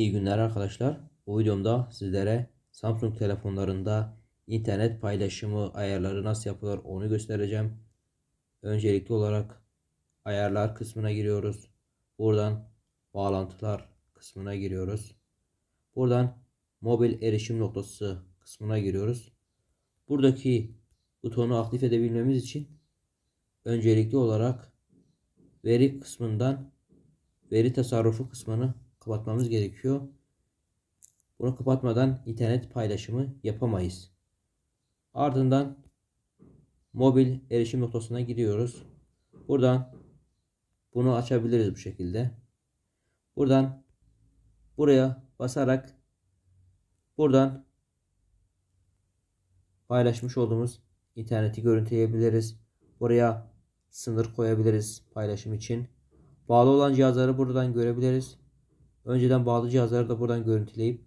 İyi günler arkadaşlar. Bu videomda sizlere Samsung telefonlarında internet paylaşımı ayarları nasıl yapılır onu göstereceğim. Öncelikli olarak ayarlar kısmına giriyoruz. Buradan bağlantılar kısmına giriyoruz. Buradan mobil erişim noktası kısmına giriyoruz. Buradaki butonu aktif edebilmemiz için öncelikli olarak veri kısmından veri tasarrufu kısmını kapatmamız gerekiyor. Bunu kapatmadan internet paylaşımı yapamayız. Ardından mobil erişim noktasına gidiyoruz. Buradan bunu açabiliriz bu şekilde. Buradan buraya basarak buradan paylaşmış olduğumuz interneti görüntüleyebiliriz. Buraya sınır koyabiliriz paylaşım için. Bağlı olan cihazları buradan görebiliriz. Önceden bağlı cihazları da buradan görüntüleyip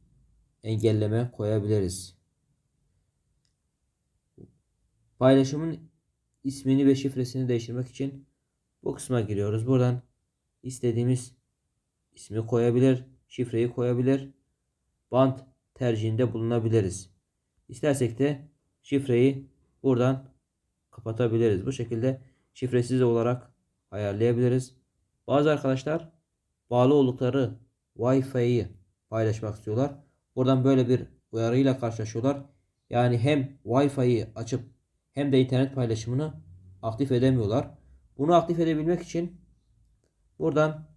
engelleme koyabiliriz. Paylaşımın ismini ve şifresini değiştirmek için bu kısma giriyoruz. Buradan istediğimiz ismi koyabilir, şifreyi koyabilir, bant tercihinde bulunabiliriz. İstersek de şifreyi buradan kapatabiliriz. Bu şekilde şifresiz olarak ayarlayabiliriz. Bazı arkadaşlar bağlı oldukları Wi-Fi'yi paylaşmak istiyorlar. Buradan böyle bir uyarıyla karşılaşıyorlar. Yani hem Wi-Fi'yi açıp hem de internet paylaşımını aktif edemiyorlar. Bunu aktif edebilmek için buradan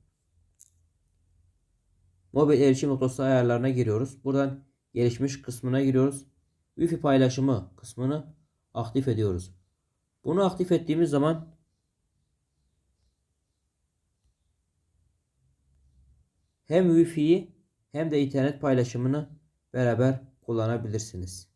mobil erişim noktası ayarlarına giriyoruz. Buradan gelişmiş kısmına giriyoruz. Wi-Fi paylaşımı kısmını aktif ediyoruz. Bunu aktif ettiğimiz zaman hem Wi-Fi'yi hem de internet paylaşımını beraber kullanabilirsiniz.